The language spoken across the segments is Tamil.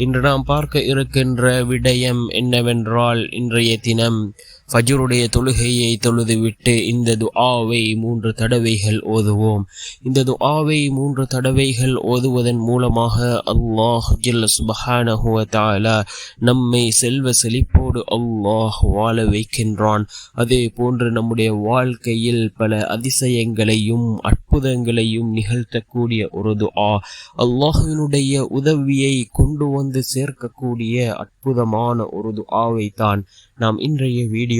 இன்று நாம் பார்க்க இருக்கின்ற விடயம் என்னவென்றால் இன்றைய தினம் ஃபஜ்ருடைய தொழுகையை தொழுதுவிட்டு இந்த துஆவை மூன்று தடவைகள் ஓதுவோம். இந்த துஆவை மூன்று தடவைகள் ஓதுவதன் மூலமாக அல்லாஹ் ஜல்ல சுபஹானஹு வ நம்மை செல்வ செழிப்போடு அல்லாஹ் வாழ வைக்கின்றான். அதே போன்று நம்முடைய வாழ்க்கையில் பல அதிசயங்களையும் அற்புதங்களையும் நிகழ்த்தக்கூடிய ஒரு துஆ. அல்லாஹினுடைய உதவியை கொண்டு வந்து சேர்க்கக்கூடிய அற்புதமான ஒரு துஆவை தான் நாம் இன்றைய வீடியோ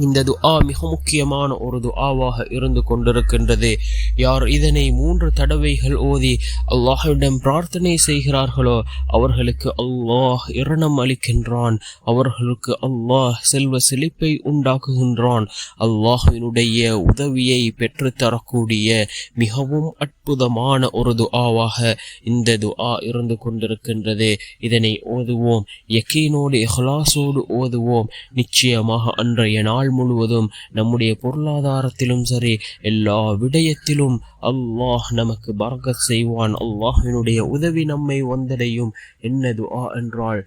இந்த துஆ மிக முக்கியமான ஒரு துஆவாக இருந்து கொண்டிருக்கின்றது. யார் இதனை மூன்று தடவைகள் ஓதி அல்லாஹிடம் பிரார்த்தனை செய்கிறார்களோ அவர்களுக்கு அல்லாஹ் இரணம் அளிக்கின்றான். அவர்களுக்கு அல்லாஹ் செல்வ செழிப்பை உண்டாக்குகின்றான். அல்லாஹினுடைய உதவியை பெற்றுத்தரக்கூடிய மிகவும் அற்புதமான ஒரு துஆவாக இந்த துஆ இருந்து கொண்டிருக்கின்றது. இதனை ஓதுவோம். யக்கீனோடு இஹ்லாசோடு ஓதுவோம். நிச்சயமாக அன்றைய நாள் நாள் முழுவதும் நம்முடைய பொருளாதாரத்திலும் சரி எல்லா விடயத்திலும் அல்லாஹ் நமக்கு பரக்கத் செய்வான். அல்லாஹினுடைய உதவி நம்மை வந்தடையும். என்னது ஆ என்றால்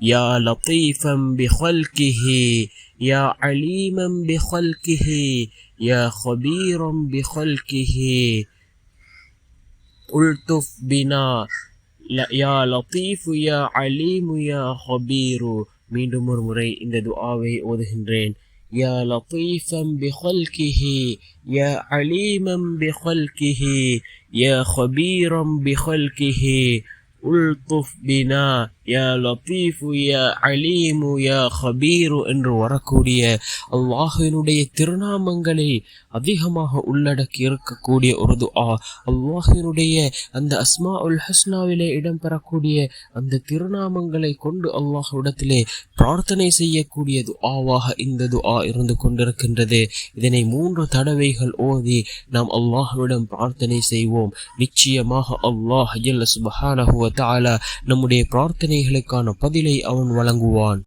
யா லத்தீஃபம் பிஹல்கிஹி யா அலீமம் பிஹல்கிஹி யா ஹபீரம் பிஹல்கிஹி உல்துஃப் பினா யா லத்தீஃபு யா அலீமு யா ஹபீரு மீண்டும் ஒரு முறை இந்த துஆவை ஓதுகின்றேன் யா லத்தீஃபம் பிஹல்கிஹி யா அலீமம் பிஹல்கிஹி யா ஹபீரம் பிஹல்கிஹி உல்துஃப் பினா யா லத்தீஃபு யா அலீமு யா ஹபீரு என்று வரக்கூடிய அல்லாஹினுடைய திருநாமங்களை அதிகமாக உள்ளடக்கி இருக்கக்கூடிய ஒரு துஆ அல்லாஹினுடைய அந்த அஸ்மா உல் ஹஸ்னாவிலே இடம்பெறக்கூடிய அந்த திருநாமங்களை கொண்டு அல்லாஹுடத்திலே பிரார்த்தனை செய்யக்கூடிய துஆவாக இந்த துஆ இருந்து கொண்டிருக்கின்றது இதனை மூன்று தடவைகள் ஓதி நாம் அல்லாஹுவிடம் பிரார்த்தனை செய்வோம் நிச்சயமாக அல்லாஹ் சுபஹானஹுவ தாலா நம்முடைய பிரார்த்தனை பிரார்த்தனைகளுக்கான பதிலை அவன் வழங்குவான்.